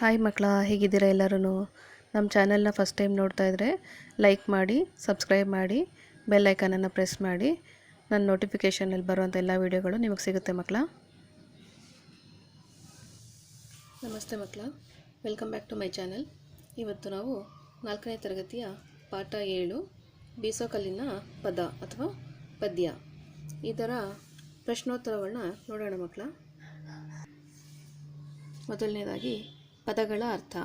Hi ಮಕ್ಕಳ, ಹೇಗಿದ್ದೀರಾ ಎಲ್ಲರೂ ನಮ್ಮ ಚಾನೆಲ್ನ ಫಸ್ಟ್ ಟೈಮ್ ನೋಡ್ತಾ ಇದ್ದರೆ ಲೈಕ್ ಮಾಡಿ, ಸಬ್ಸ್ಕ್ರೈಬ್ ಮಾಡಿ, ಬೆಲ್ ಐಕನನ್ನು ಪ್ರೆಸ್ ಮಾಡಿ. ನನ್ನ ನೋಟಿಫಿಕೇಷನಲ್ಲಿ ಬರುವಂಥ ಎಲ್ಲ ವೀಡಿಯೋಗಳು ನಿಮಗೆ ಸಿಗುತ್ತೆ ಮಕ್ಕಳ. ನಮಸ್ತೆ ಮಕ್ಕಳ, welcome back to my channel. ಇವತ್ತು ನಾವು ನಾಲ್ಕನೇ ತರಗತಿಯ ಪಾಠ ಏಳು, ಬೀಸೋಕಲ್ಲಿನ ಪದ ಅಥವಾ ಪದ್ಯ. ಇದರ ಪ್ರಶ್ನೋತ್ತರಗಳನ್ನ ನೋಡೋಣ ಮಕ್ಕಳ. ಮೊದಲನೇದಾಗಿ ಪದಗಳ ಅರ್ಥ.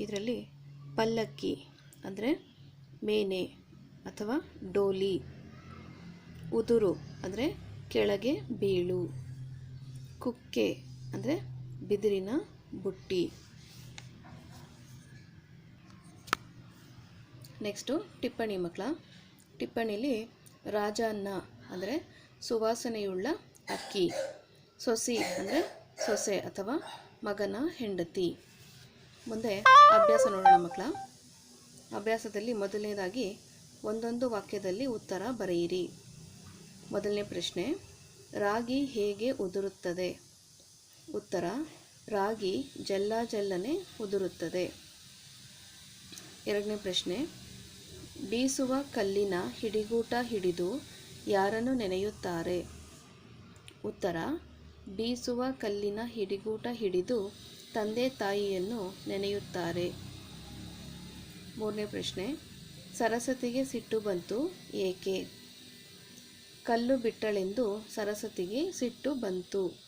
ಇದರಲ್ಲಿ ಪಲ್ಲಕ್ಕಿ ಅಂದರೆ ಮೇನೆ ಅಥವಾ ಡೋಲಿ. ಉದುರು ಅಂದರೆ ಕೆಳಗೆ ಬೀಳು. ಕುಕ್ಕೆ ಅಂದರೆ ಬಿದಿರಿನ ಬುಟ್ಟಿ. ನೆಕ್ಸ್ಟು ಟಿಪ್ಪಣಿ ಮಕ್ಕಳ. ಟಿಪ್ಪಣಿಲಿ ರಾಜನ್ನ ಅಂದರೆ ಸುವಾಸನೆಯುಳ್ಳ ಅಕ್ಕಿ. ಸೊಸಿ ಅಂದರೆ ಸೊಸೆ ಅಥವಾ ಮಗನ ಹೆಂಡತಿ. ಮುಂದೆ ಅಭ್ಯಾಸ ನೋಡೋಣ ಮಕ್ಕಳ. ಅಭ್ಯಾಸದಲ್ಲಿ ಮೊದಲನೇದಾಗಿ ಒಂದೊಂದು ವಾಕ್ಯದಲ್ಲಿ ಉತ್ತರ ಬರೆಯಿರಿ. ಮೊದಲನೇ ಪ್ರಶ್ನೆ, ರಾಗಿ ಹೇಗೆ ಉದುರುತ್ತದೆ? ಉತ್ತರ, ರಾಗಿ ಜಲ್ಲ ಜಲ್ಲನೆ ಉದುರುತ್ತದೆ. ಎರಡನೇ ಪ್ರಶ್ನೆ, ಬೀಸುವ ಕಲ್ಲಿನ ಹಿಡಿಗೂಟ ಹಿಡಿದು ಯಾರನ್ನು ನೆನೆಯುತ್ತಾರೆ? ಉತ್ತರ ಬೀಸುವ ಕಲ್ಲಿನ ಹಿಡಿಗೂಟ ಹಿಡಿದು ತಂದೆ ತಾಯಿಯನ್ನು ನೆನೆಯುತ್ತಾರೆ. ಮೂರನೇ ಪ್ರಶ್ನೆ, ಸರಸ್ವತಿಗೆ ಸಿಟ್ಟು ಬಂತು ಏಕೆ? ಕಲ್ಲು ಬಿಟ್ಟಳೆಂದು ಸರಸ್ವತಿಗೆ ಸಿಟ್ಟು ಬಂತು.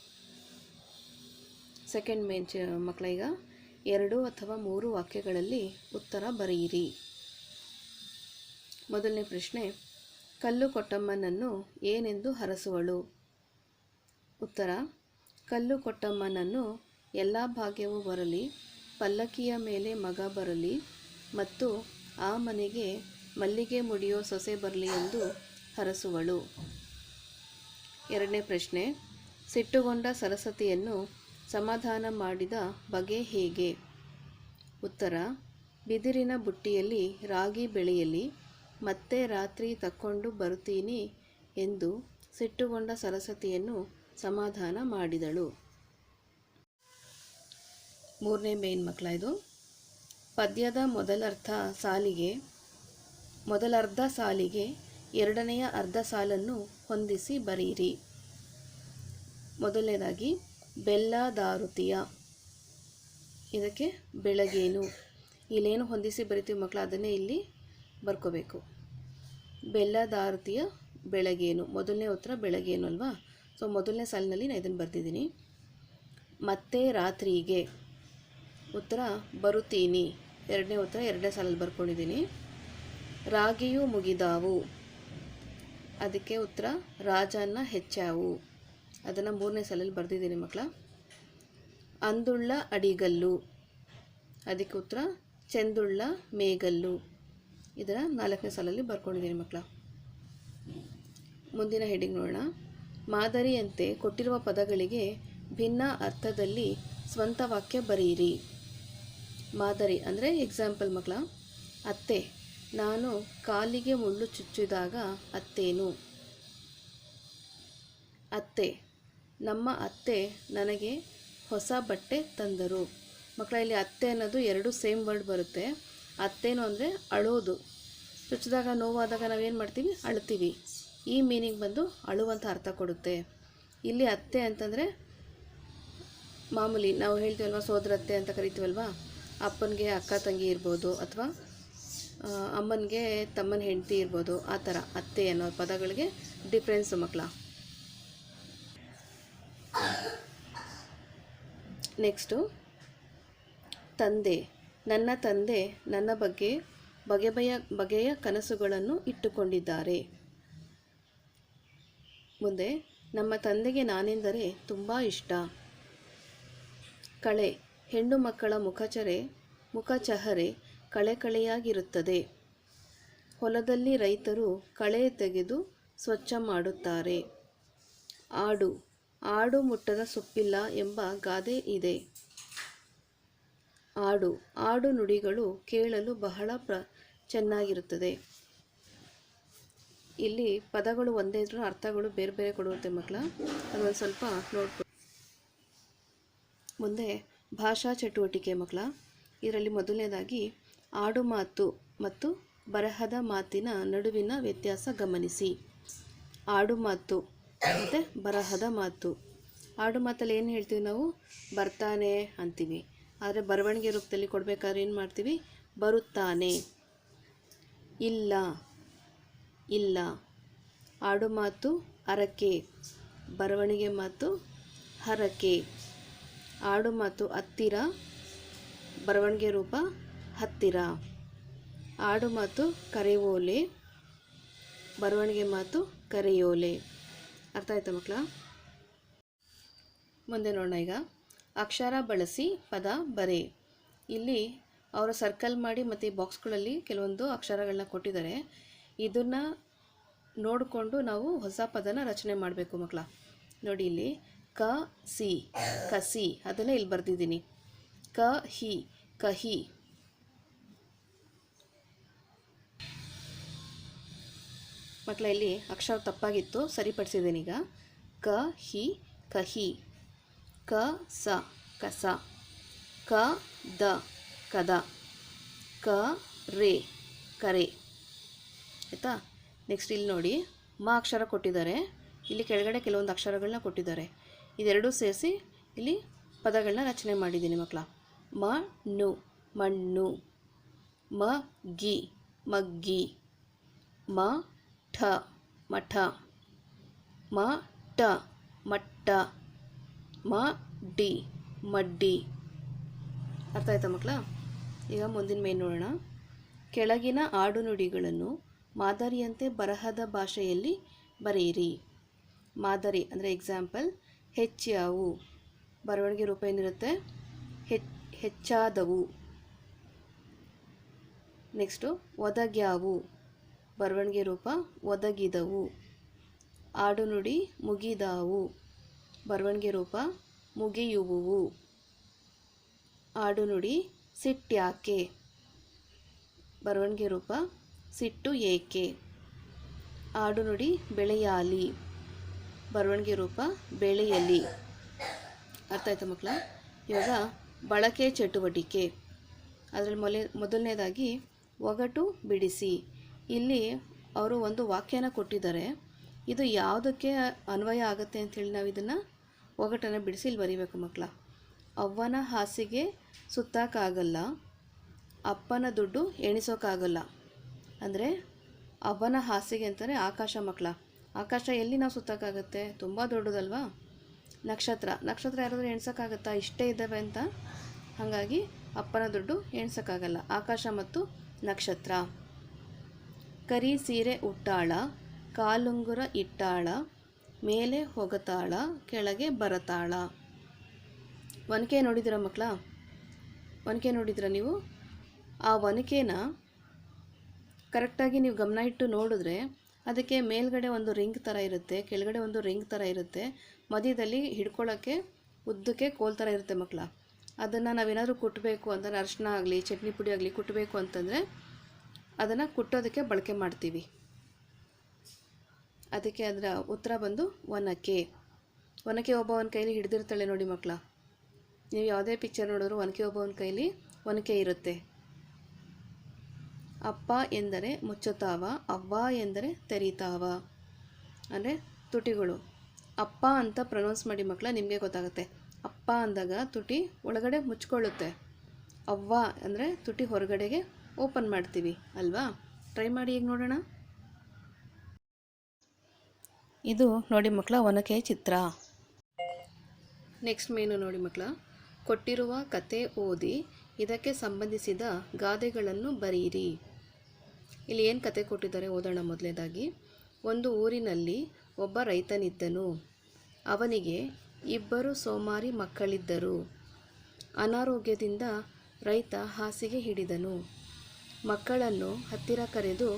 ಸೆಕೆಂಡ್ ಮೇನ್ ಚ ಮಕ್ಕಳ ಎರಡು ಅಥವಾ ಮೂರು ವಾಕ್ಯಗಳಲ್ಲಿ ಉತ್ತರ ಬರೆಯಿರಿ. ಮೊದಲನೇ ಪ್ರಶ್ನೆ, ಕಲ್ಲು ಕೊಟ್ಟಮ್ಮನನ್ನು ಏನೆಂದು ಹರಸುವಳು? ಉತ್ತರ, ಕಲ್ಲು ಕೊಟ್ಟಮ್ಮನನ್ನು ಎಲ್ಲ ಭಾಗ್ಯವೂ ಬರಲಿ, ಪಲ್ಲಕ್ಕಿಯ ಮೇಲೆ ಮಗ ಬರಲಿ ಮತ್ತು ಆ ಮನೆಗೆ ಮಲ್ಲಿಗೆ ಮುಡಿಯೋ ಸೊಸೆ ಬರಲಿ ಎಂದು ಹರಸುವಳು. ಎರಡನೇ ಪ್ರಶ್ನೆ, ಸಿಟ್ಟುಗೊಂಡ ಸರಸ್ವತಿಯನ್ನು ಸಮಾಧಾನ ಮಾಡಿದ ಬಗೆ ಹೇಗೆ? ಉತ್ತರ, ಬಿದಿರಿನ ಬುಟ್ಟಿಯಲ್ಲಿ ರಾಗಿ ಬೆಳೆಯಲಿ, ಮತ್ತೆ ರಾತ್ರಿ ತಕ್ಕೊಂಡು ಬರುತ್ತೀನಿ ಎಂದು ಸಿಟ್ಟುಗೊಂಡ ಸರಸ್ವತಿಯನ್ನು ಸಮಾಧಾನ ಮಾಡಿದಳು. ಮೂರನೇ ಮೇನ್ ಮಕ್ಕಳ ಇದು. ಪದ್ಯದ ಮೊದಲರ್ಥ ಸಾಲಿಗೆ ಮೊದಲರ್ಧ ಸಾಲಿಗೆ ಎರಡನೆಯ ಅರ್ಧ ಸಾಲನ್ನು ಹೊಂದಿಸಿ ಬರೆಯಿರಿ ಮೊದಲನೇದಾಗಿ, ಬೆಲ್ಲದಾರುತಿಯ. ಇದಕ್ಕೆ ಬೆಳಗೇನು. ಇಲ್ಲೇನು ಹೊಂದಿಸಿ ಬರಿತೀವಿ ಮಕ್ಕಳು ಅದನ್ನೇ ಇಲ್ಲಿ ಬರ್ಕೋಬೇಕು. ಬೆಲ್ಲ ದಾರುತಿಯ ಬೆಳಗೇನು. ಮೊದಲನೇ ಉತ್ತರ ಬೆಳಗೇನು ಅಲ್ವಾ? ಸೊ ಮೊದಲನೇ ಸಾಲಿನಲ್ಲಿ ನಾನು ಇದನ್ನು ಬರ್ತಿದ್ದೀನಿ ಮತ್ತೆ ರಾತ್ರಿಗೆ ಉತ್ತರ ಬರುತ್ತೀನಿ. ಎರಡನೇ ಉತ್ತರ ಎರಡನೇ ಸಾಲಲ್ಲಿ ಬರ್ಕೊಂಡಿದ್ದೀನಿ. ರಾಗಿಯು ಮುಗಿದಾವು. ಅದಕ್ಕೆ ಉತ್ತರ ರಾಜನ್ನ ಹೆಚ್ಚಾವು. ಅದನ್ನು ಮೂರನೇ ಸಾಲಲ್ಲಿ ಬರೆದಿದ್ದೀನಿ ಮಕ್ಕಳ ಅಂದುಳ್ಳ ಅಡಿಗಲ್ಲು. ಅದಕ್ಕೆ ಉತ್ತರ ಚೆಂದುಳ್ಳ ಮೇಗಲ್ಲು. ಇದರ ನಾಲ್ಕನೇ ಸಾಲಲ್ಲಿ ಬರ್ಕೊಂಡಿದ್ದೀನಿ ಮಕ್ಕಳ ಮುಂದಿನ ಹೆಡಿಂಗ್ ನೋಡೋಣ. ಮಾದರಿಯಂತೆ ಕೊಟ್ಟಿರುವ ಪದಗಳಿಗೆ ಭಿನ್ನ ಅರ್ಥದಲ್ಲಿ ಸ್ವಂತ ವಾಕ್ಯ ಬರೆಯಿರಿ. ಮಾದರಿ ಅಂದರೆ ಎಕ್ಸಾಂಪಲ್ ಮಕ್ಕಳ. ಅತ್ತೆ, ನಾನು ಕಾಲಿಗೆ ಮುಳ್ಳು ಚುಚ್ಚಿದಾಗ ಅತ್ತೇನು? ಅತ್ತೆ, ನಮ್ಮ ಅತ್ತೆ ನನಗೆ ಹೊಸ ಬಟ್ಟೆ ತಂದರು. ಮಕ್ಕಳ, ಇಲ್ಲಿ ಅತ್ತೆ ಅನ್ನೋದು ಎರಡು ಸೇಮ್ ವರ್ಡ್ ಬರುತ್ತೆ. ಅತ್ತೇನು ಅಂದರೆ ಅಳೋದು. ಚುಚ್ಚಿದಾಗ ನೋವಾದಾಗ ನಾವೇನು ಮಾಡ್ತೀವಿ? ಅಳ್ತೀವಿ. ಈ ಮೀನಿಂಗ್ ಬಂದು ಅಳುವಂಥ ಅರ್ಥ ಕೊಡುತ್ತೆ. ಇಲ್ಲಿ ಅತ್ತೆ ಅಂತಂದರೆ ಮಾಮೂಲಿ ನಾವು ಹೇಳ್ತೀವಲ್ವ ಸೋದರತ್ತೆ ಅಂತ ಕರಿತೀವಲ್ವ? ಅಪ್ಪನಿಗೆ ಅಕ್ಕ ತಂಗಿ ಇರ್ಬೋದು ಅಥವಾ ಅಮ್ಮನಿಗೆ ತಮ್ಮನ ಹೆಂಡತಿ ಇರ್ಬೋದು. ಆ ಥರ ಅತ್ತೆ ಅನ್ನೋ ಪದಗಳಿಗೆ ಡಿಫ್ರೆನ್ಸು ಮಕ್ಕಳ ನೆಕ್ಸ್ಟು ತಂದೆ. ನನ್ನ ತಂದೆ ನನ್ನ ಬಗ್ಗೆ ಬಗೆ ಬಗೆಯ ಕನಸುಗಳನ್ನು ಇಟ್ಟುಕೊಂಡಿದ್ದಾರೆ. ಮುಂದೆ, ನಮ್ಮ ತಂದೆಗೆ ನಾನೆಂದರೆ ತುಂಬ ಇಷ್ಟ. ಕಳೆ, ಹೆಣ್ಣು ಮಕ್ಕಳ ಮುಖಚರೆ, ಮುಖಚಹರೆ ಕಳೆ ಕಳೆಯಾಗಿರುತ್ತದೆ. ಹೊಲದಲ್ಲಿ ರೈತರು ಕಳೆ ತೆಗೆದು ಸ್ವಚ್ಛ ಮಾಡುತ್ತಾರೆ. ಆಡು ಆಡು ಮುಟ್ಟದ ಸೊಪ್ಪಿಲ್ಲ ಎಂಬ ಗಾದೆ ಇದೆ. ಆಡು ಆಡು ನುಡಿಗಳು ಕೇಳಲು ಬಹಳ ಪ್ರ, ಚೆನ್ನಾಗಿರುತ್ತದೆ. ಇಲ್ಲಿ ಪದಗಳು ಒಂದೇ ಇದ್ರೂ ಅರ್ಥಗಳು ಬೇರೆ ಬೇರೆ ಕೊಡುವಂತೆ ಮಕ್ಕಳ. ಅದೊಂದು ಸ್ವಲ್ಪ ನೋಡ್ಬೋದು ಮುಂದೆ ಭಾಷಾ ಚಟುವಟಿಕೆ ಮಕ್ಕಳ. ಇದರಲ್ಲಿ ಮೊದಲನೇದಾಗಿ ಆಡು ಮಾತು ಮತ್ತು ಬರಹದ ಮಾತಿನ ನಡುವಿನ ವ್ಯತ್ಯಾಸ ಗಮನಿಸಿ. ಆಡು ಮಾತು ಮತ್ತು ಬರಹದ ಮಾತು. ಆಡು ಮಾತಲ್ಲಿ ಏನು ಹೇಳ್ತೀವಿ ನಾವು? ಬರ್ತಾನೆ ಅಂತೀವಿ. ಆದರೆ ಬರವಣಿಗೆ ರೂಪದಲ್ಲಿ ಕೊಡಬೇಕಾದ್ರೆ ಏನು ಮಾಡ್ತೀವಿ? ಬರುತ್ತಾನೆ. ಇಲ್ಲ. ಇಲ್ಲ. ಆಡು ಮಾತು ಅರಕೆ, ಬರವಣಿಗೆ ಮಾತು ಹರಕೆ. ಆಡು ಮಾತು ಹತ್ತಿರ, ಬರವಣಿಗೆ ರೂಪ ಹತ್ತಿರ. ಆಡು ಮಾತು ಕರೆಯೋಲೆ, ಬರವಣಿಗೆ ಮಾತು ಕರೆಯೋಲೆ. ಅರ್ಥ ಆಯ್ತಾ ಮಕ್ಕಳ? ಮುಂದೆ ನೋಡೋಣ ಈಗ. ಅಕ್ಷರ ಬಳಸಿ ಪದ ಬರೆ. ಇಲ್ಲಿ ಅವರು ಸರ್ಕಲ್ ಮಾಡಿ ಮತ್ತು ಬಾಕ್ಸ್ಗಳಲ್ಲಿ ಕೆಲವೊಂದು ಅಕ್ಷರಗಳನ್ನ ಕೊಟ್ಟಿದ್ದಾರೆ. ಇದನ್ನು ನೋಡಿಕೊಂಡು ನಾವು ಹೊಸ ಪದನ ರಚನೆ ಮಾಡಬೇಕು ಮಕ್ಕಳ ನೋಡಿ ಇಲ್ಲಿ, ಕ, ಸಿ ಕಸಿ ಅದನ್ನೇ ಇಲ್ಲಿ ಬರೆದಿದ್ದೀನಿ. ಕ, ಹಿ ಕಹಿ ಮಕ್ಕಳ ಇಲ್ಲಿ ಅಕ್ಷರ ತಪ್ಪಾಗಿತ್ತು, ಸರಿಪಡಿಸಿದ್ದೀನಿ ಈಗ. ಕ, ಹಿ ಕಹಿ ಕ, ಸ ಕಸ ಕ, ದ, ಕದ. ಕ, ರೇ, ಕರೆ. ಆಯಿತಾ? ನೆಕ್ಸ್ಟ್ ಇಲ್ಲಿ ನೋಡಿ. ಮ ಅಕ್ಷರ ಕೊಟ್ಟಿದ್ದಾರೆ. ಇಲ್ಲಿ ಕೆಳಗಡೆ ಕೆಲವೊಂದು ಅಕ್ಷರಗಳನ್ನ ಕೊಟ್ಟಿದ್ದಾರೆ. ಇದೆರಡೂ ಸೇರಿಸಿ ಇಲ್ಲಿ ಪದಗಳನ್ನ ರಚನೆ ಮಾಡಿದ್ದೀನಿ ಮಕ್ಕಳ. ಮಣ್ಣು. ಮ, ಗಿ, ಮಗ್ಗಿ. ಮ, ಠ, ಮಠ. ಮ, ಟ, ಮಟ್ಟ. ಮ, ಡಿ, ಮಡ್ಡಿ. ಅರ್ಥ ಆಯ್ತಾ ಮಕ್ಕಳ? ಈಗ ಮುಂದಿನ ಮೇನ್ ನೋಡೋಣ. ಕೆಳಗಿನ ಆಡುನುಡಿಗಳನ್ನು ಮಾದರಿಯಂತೆ ಬರಹದ ಭಾಷೆಯಲ್ಲಿ ಬರೆಯಿರಿ. ಮಾದರಿ ಅಂದರೆ ಎಕ್ಸಾಂಪಲ್ ಹೆಚ್ಚಾವು ಬರವಣಿಗೆ ರೂಪ ಏನಿರುತ್ತೆ? ಹೆಚ್, ಹೆಚ್ಚಾದವು. ನೆಕ್ಸ್ಟು ಒದಗ್ಯಾವು. ಬರವಣಿಗೆ ರೂಪ ಒದಗಿದವು. ಆಡುನುಡಿ ಮುಗಿದಾವು. ಬರವಣಿಗೆ ರೂಪ ಮುಗಿಯುವುವು. ಆಡುನುಡಿ ಸಿಟ್ಟ್ಯಾಕೆ ಬರವಣಿಗೆ ರೂಪ ಸಿಟ್ಟು ಏಕೆ? ಆಡುನುಡಿ ಬೆಳೆಯಾಲಿ. ಬರವಣಿಗೆ ರೂಪ ಬೆಳೆಯಲಿ. ಅರ್ಥ ಆಯ್ತಾ ಮಕ್ಕಳ? ಇವಾಗ ಬಳಕೆ ಚಟುವಟಿಕೆ. ಅದರಲ್ಲಿ ಮೊಲೆ, ಮೊದಲನೇದಾಗಿ ಒಗಟು ಬಿಡಿಸಿ. ಇಲ್ಲಿ ಅವರು ಒಂದು ವಾಕ್ಯನ ಕೊಟ್ಟಿದ್ದಾರೆ. ಇದು ಯಾವುದಕ್ಕೆ ಅನ್ವಯ ಆಗುತ್ತೆ ಅಂಥೇಳಿ ನಾವು ಇದನ್ನು ಒಗಟನ್ನು ಬಿಡಿಸಿ ಇಲ್ಲಿ ಬರೀಬೇಕು ಮಕ್ಕಳ. ಅವ್ವನ ಹಾಸಿಗೆ ಸುತ್ತಕ್ಕಾಗಲ್ಲ ಅಪ್ಪನ ದುಡ್ಡು ಎಣಿಸೋಕ್ಕಾಗಲ್ಲ ಅಂದರೆ ಅವನ ಹಾಸಿಗೆ ಅಂತಾರೆ ಆಕಾಶ ಮಕ್ಕಳ. ಆಕಾಶ ಎಲ್ಲಿ ನಾವು ಸುತ್ತಕ್ಕಾಗತ್ತೆ? ತುಂಬ ದೊಡ್ಡದಲ್ವಾ? ನಕ್ಷತ್ರ. ನಕ್ಷತ್ರ ಯಾರಾದರೂ ಎಣ್ಸೋಕ್ಕಾಗತ್ತಾ? ಇಷ್ಟೇ ಇದ್ದಾವೆ ಅಂತ? ಹಾಗಾಗಿ ಅಪ್ಪನ ದುಡ್ಡು ಎಣ್ಸೋಕ್ಕಾಗಲ್ಲ. ಆಕಾಶ ಮತ್ತು ನಕ್ಷತ್ರ. ಕರಿ ಸೀರೆ ಉಟ್ಟಾಳ, ಕಾಲುಂಗುರ ಇಟ್ಟಾಳ, ಮೇಲೆ ಹೋಗತಾಳ, ಕೆಳಗೆ ಬರತಾಳ. ಒನಕೆ ನೋಡಿದಿರ ಮಕ್ಕಳ? ಒನಕೆ ನೋಡಿದಿರ ನೀವು? ಆ ಒನಕೆನ ಕರೆಕ್ಟಾಗಿ ನೀವು ಗಮನ ಇಟ್ಟು ನೋಡಿದ್ರೆ ಅದಕ್ಕೆ ಮೇಲ್ಗಡೆ ಒಂದು ರಿಂಗ್ ಥರ ಇರುತ್ತೆ, ಕೆಳಗಡೆ ಒಂದು ರಿಂಗ್ ಥರ ಇರುತ್ತೆ, ಮಧ್ಯದಲ್ಲಿ ಹಿಡ್ಕೊಳ್ಳೋಕ್ಕೆ ಉದ್ದಕ್ಕೆ ಕೋಲ್ ಥರ ಇರುತ್ತೆ ಮಕ್ಕಳ. ಅದನ್ನು ನಾವೇನಾದರೂ ಕುಟ್ಟಬೇಕು ಅಂದರೆ ಅರಿಶಿನ ಆಗಲಿ, ಚಟ್ನಿ ಪುಡಿ ಆಗಲಿ ಕುಟ್ಟಬೇಕು ಅಂತಂದರೆ ಅದನ್ನು ಕುಟ್ಟೋದಕ್ಕೆ ಬಳಕೆ ಮಾಡ್ತೀವಿ. ಅದಕ್ಕೆ ಅದರ ಉತ್ತರ ಬಂದು ಒನಕೆ. ಒನಕೆ ಒಬ್ಬವನ ಕೈಲಿ ಹಿಡಿದಿರ್ತಾಳೆ ನೋಡಿ ಮಕ್ಕಳ. ನೀವು ಯಾವುದೇ ಪಿಕ್ಚರ್ ನೋಡಿದ್ರು ಒನಕೆ ಒಬ್ಬವನ ಕೈಲಿ ಒನಕೆ ಇರುತ್ತೆ. ಅಪ್ಪ ಎಂದರೆ ಮುಚ್ಚುತ್ತಾವ, ಅವ್ವ ಎಂದರೆ ತೆರೀತಾವ. ಅಂದರೆ ತುಟಿಗಳು. ಅಪ್ಪ ಅಂತ ಪ್ರೊನೌನ್ಸ್ ಮಾಡಿ ಮಕ್ಕಳ ನಿಮಗೆ ಗೊತ್ತಾಗುತ್ತೆ. ಅಪ್ಪ ಅಂದಾಗ ತುಟಿ ಒಳಗಡೆ ಮುಚ್ಕೊಳ್ಳುತ್ತೆ. ಅವ್ವ ಅಂದರೆ ತುಟಿ ಹೊರಗಡೆಗೆ ಓಪನ್ ಮಾಡ್ತೀವಿ, ಅಲ್ವಾ? ಟ್ರೈ ಮಾಡಿ ಈಗ ನೋಡೋಣ. ಇದು ನೋಡಿ ಮಕ್ಕಳ ಒನಕೆ ಚಿತ್ರ. ನೆಕ್ಸ್ಟ್ ಮೇನು ನೋಡಿ ಮಕ್ಕಳ ಕೊಟ್ಟಿರುವ ಕತೆ ಓದಿ, ಇದಕ್ಕೆ ಸಂಬಂಧಿಸಿದ ಗಾದೆಗಳನ್ನು ಬರೆಯಿರಿ ಇಲ್ಲಿ ಏನು ಕತೆ ಕೊಟ್ಟಿದ್ದಾರೆ ಓದೋಣ ಮೊದಲನೇದಾಗಿ ಒಂದು ಊರಿನಲ್ಲಿ ಒಬ್ಬ ರೈತನಿದ್ದನು. ಅವನಿಗೆ ಇಬ್ಬರು ಸೋಮಾರಿ ಮಕ್ಕಳಿದ್ದರು. ಅನಾರೋಗ್ಯದಿಂದ ರೈತ ಹಾಸಿಗೆ ಹಿಡಿದನು. ಮಕ್ಕಳನ್ನು ಹತ್ತಿರ ಕರೆದು,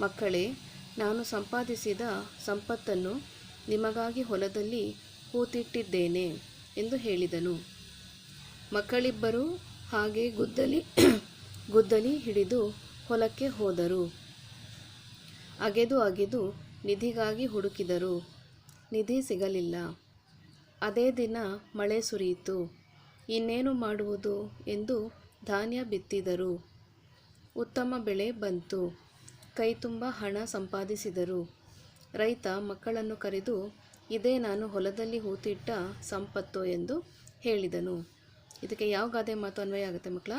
ಮಕ್ಕಳೇ, ನಾನು ಸಂಪಾದಿಸಿದ ಸಂಪತ್ತನ್ನು ನಿಮಗಾಗಿ ಹೊಲದಲ್ಲಿ ಹೂತಿಟ್ಟಿದ್ದೇನೆ ಎಂದು ಹೇಳಿದನು. ಮಕ್ಕಳಿಬ್ಬರು ಹಾಗೆ ಗುದ್ದಲಿ ಗುದ್ದಲಿ ಹಿಡಿದು ಹೊಲಕ್ಕೆ ಹೋದರು. ಅಗೆದು ಅಗೆದು ನಿಧಿಗಾಗಿ ಹುಡುಕಿದರು. ನಿಧಿ ಸಿಗಲಿಲ್ಲ. ಅದೇ ದಿನ ಮಳೆ ಸುರಿಯಿತು. ಇನ್ನೇನು ಮಾಡುವುದು ಎಂದು ಧಾನ್ಯ ಬಿತ್ತಿದರು. ಉತ್ತಮ ಬೆಳೆ ಬಂತು. ಕೈ ತುಂಬ ಹಣ ಸಂಪಾದಿಸಿದರು. ರೈತ ಮಕ್ಕಳನ್ನು ಕರೆದು, ಇದೇ ನಾನು ಹೊಲದಲ್ಲಿ ಹೂತಿಟ್ಟ ಸಂಪತ್ತು ಎಂದು ಹೇಳಿದನು. ಇದಕ್ಕೆ ಯಾವ ಗಾದೆ ಮಾತು ಅನ್ವಯ ಆಗುತ್ತೆ ಮಕ್ಕಳ?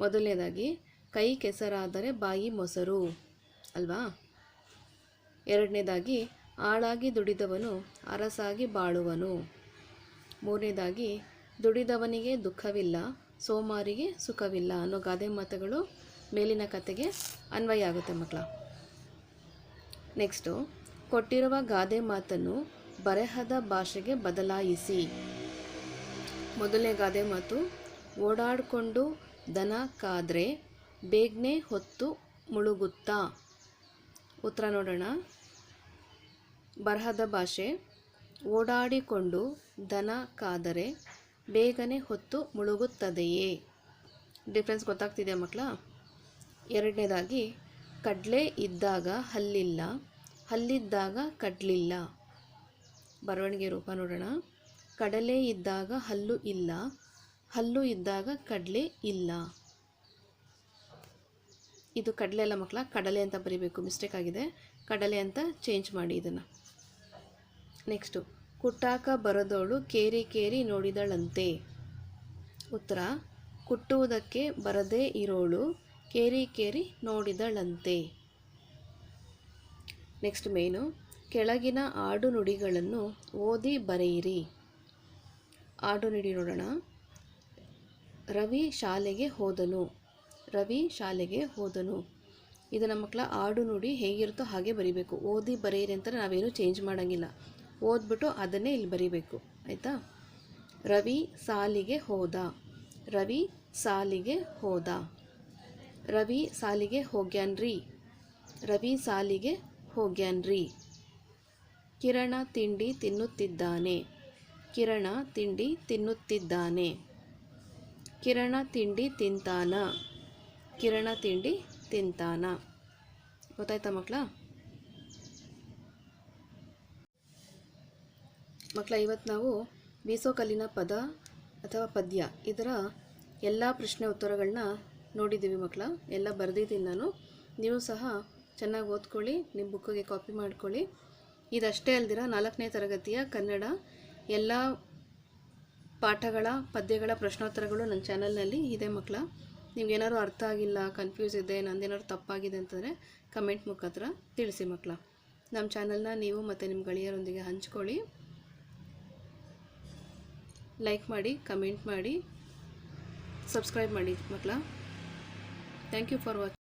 ಮೊದಲನೇದಾಗಿ ಕೈ ಕೆಸರಾದರೆ ಬಾಯಿ ಮೊಸರು. ಅಲ್ವಾ? ಎರಡನೇದಾಗಿ, ಆಳಾಗಿ ದುಡಿದವನು ಅರಸಾಗಿ ಬಾಳುವನು. ಮೂರನೇದಾಗಿ, ದುಡಿದವನಿಗೆ ದುಃಖವಿಲ್ಲ, ಸೋಮಾರಿಗೆ ಸುಖವಿಲ್ಲ ಅನ್ನೋ ಗಾದೆ ಮಾತುಗಳು ಮೇಲಿನ ಕತೆಗೆ ಅನ್ವಯ ಆಗುತ್ತೆ ಮಕ್ಕಳ. ನೆಕ್ಸ್ಟು, ಕೊಟ್ಟಿರುವ ಗಾದೆ ಮಾತನ್ನು ಬರೆಹದ ಭಾಷೆಗೆ ಬದಲಾಯಿಸಿ. ಮೊದಲನೇ ಗಾದೆ ಮಾತು, ಓಡಾಡಿಕೊಂಡು ದನ ಕಾದ್ರೆ ಬೇಗನೆ ಹೊತ್ತು ಮುಳುಗುತ್ತಾ? ಉತ್ತರ ನೋಡೋಣ. ಬರಹದ ಭಾಷೆ. ಓಡಾಡಿಕೊಂಡು ದನ ಕಾದರೆ ಬೇಗನೆ ಹೊತ್ತು ಮುಳುಗುತ್ತದೆಯೇ? ಡಿಫ್ರೆನ್ಸ್ ಗೊತ್ತಾಗ್ತಿದೆಯಾ ಮಕ್ಕಳ? ಎರಡನೇದಾಗಿ, ಕಡಲೆ ಇದ್ದಾಗ ಹಲ್ಲಿಲ್ಲ, ಹಲ್ಲಿದ್ದಾಗ ಕಡ್ಲಿಲ್ಲ. ಬರವಣಿಗೆ ರೂಪ ನೋಡೋಣ. ಕಡಲೆ ಇದ್ದಾಗ ಹಲ್ಲು ಇಲ್ಲ, ಹಲ್ಲು ಇದ್ದಾಗ ಕಡಲೆ ಇಲ್ಲ. ಇದು ಕಡಲೆ ಅಲ್ಲ ಮಕ್ಕಳ, ಕಡಲೆ ಅಂತ ಬರೀಬೇಕು. ಮಿಸ್ಟೇಕ್ ಆಗಿದೆ. ಕಡಲೆ ಅಂತ ಚೇಂಜ್ ಮಾಡಿ ಇದನ್ನು. ನೆಕ್ಸ್ಟು ಕುಟ್ಟಾಕ ಬರದೋಳು ಕೇರಿ ಕೇರಿ ನೋಡಿದಳಂತೆ. ಉತ್ತರ, ಕುಟ್ಟುವುದಕ್ಕೆ ಬರದೇ ಇರೋಳು ಕೇರಿ ಕೇರಿ ನೋಡಿದಳಂತೆ. ನೆಕ್ಸ್ಟ್ ಮೇನು ಕೆಳಗಿನ ಆಡು ನುಡಿಗಳನ್ನು ಓದಿ ಬರೆಯಿರಿ. ಆಡು ನುಡಿ ನೋಡೋಣ. ರವಿ ಶಾಲೆಗೆ ಹೋದನು. ರವಿ ಶಾಲೆಗೆ ಹೋದನು. ಇದನ್ನ ಮಕ್ಕಳ ಆಡು ನೋಡಿ ಹೇಗಿರುತ್ತೋ ಹಾಗೆ ಬರಿಬೇಕು. ಓದಿ ಬರೆಯಿರಿ ಅಂತ ನಾವೇನು ಚೇಂಜ್ ಮಾಡೋಂಗಿಲ್ಲ. ಓದ್ಬಿಟ್ಟು ಅದನ್ನೇ ಇಲ್ಲಿ ಬರಿಬೇಕು. ಆಯಿತಾ? ರವಿ ಸಾಲಿಗೆ ಹೋದ. ರವಿ ಸಾಲಿಗೆ ಹೋದ. ರವಿ ಸಾಲಿಗೆ ಹೋಗ್ಯಾನ್ರಿ. ರವಿ ಸಾಲಿಗೆ ಹೋಗ್ಯಾನ್ರಿ. ಕಿರಣ ತಿಂಡಿ ತಿನ್ನುತ್ತಿದ್ದಾನೆ. ಕಿರಣ ತಿಂಡಿ ತಿನ್ನುತ್ತಿದ್ದಾನೆ. ಕಿರಣ ತಿಂಡಿ ತಿಂತಾನ. ಕಿರಣ ತಿಂಡಿ ತಿಂತಾನ? ಗೊತ್ತಾಯ್ತಾ ಮಕ್ಕಳ ಮಕ್ಕಳ ಇವತ್ತು ನಾವು ಬೀಸೋ ಕಲ್ಲಿನ ಪದ ಅಥವಾ ಪದ್ಯ ಇದರ ಎಲ್ಲ ಪ್ರಶ್ನೆ ಉತ್ತರಗಳನ್ನ ನೋಡಿದ್ದೀವಿ ಮಕ್ಕಳ ಎಲ್ಲ ಬರೆದಿದ್ದೀನಿ ನಾನು. ನೀವು ಸಹ ಚೆನ್ನಾಗಿ ಓದ್ಕೊಳ್ಳಿ ನಿಮ್ಮ ಬುಕ್ಕಿಗೆ ಕಾಪಿ ಮಾಡ್ಕೊಳ್ಳಿ. ಇದಷ್ಟೇ ಅಲ್ದಿರ, ನಾಲ್ಕನೇ ತರಗತಿಯ ಕನ್ನಡ ಎಲ್ಲ ಪಾಠಗಳ, ಪದ್ಯಗಳ ಪ್ರಶ್ನೋತ್ತರಗಳು ನನ್ನ ಚಾನಲ್ನಲ್ಲಿ ಇದೆ ಮಕ್ಕಳ ನಿಮ್ಗೇನಾದ್ರು ಅರ್ಥ ಆಗಿಲ್ಲ ಕನ್ಫ್ಯೂಸ್ ಇದೆ, ನಂದೇನಾದ್ರು ತಪ್ಪಾಗಿದೆ ಅಂತಂದರೆ ಕಮೆಂಟ್ ಮುಖಾಂತರ ತಿಳಿಸಿ ಮಕ್ಕಳ ನಮ್ಮ ಚಾನಲ್ನ ನೀವು ಮತ್ತು ನಿಮ್ಮ ಗೆಳೆಯರೊಂದಿಗೆ ಹಂಚ್ಕೊಳ್ಳಿ. ಲೈಕ್ ಮಾಡಿ ಕಮೆಂಟ್ ಮಾಡಿ ಸಬ್ಸ್ಕ್ರೈಬ್ ಮಾಡಿ ಮಕ್ಕಳ ಥ್ಯಾಂಕ್ ಯು ಫಾರ್ ವಾಚಿಂಗ್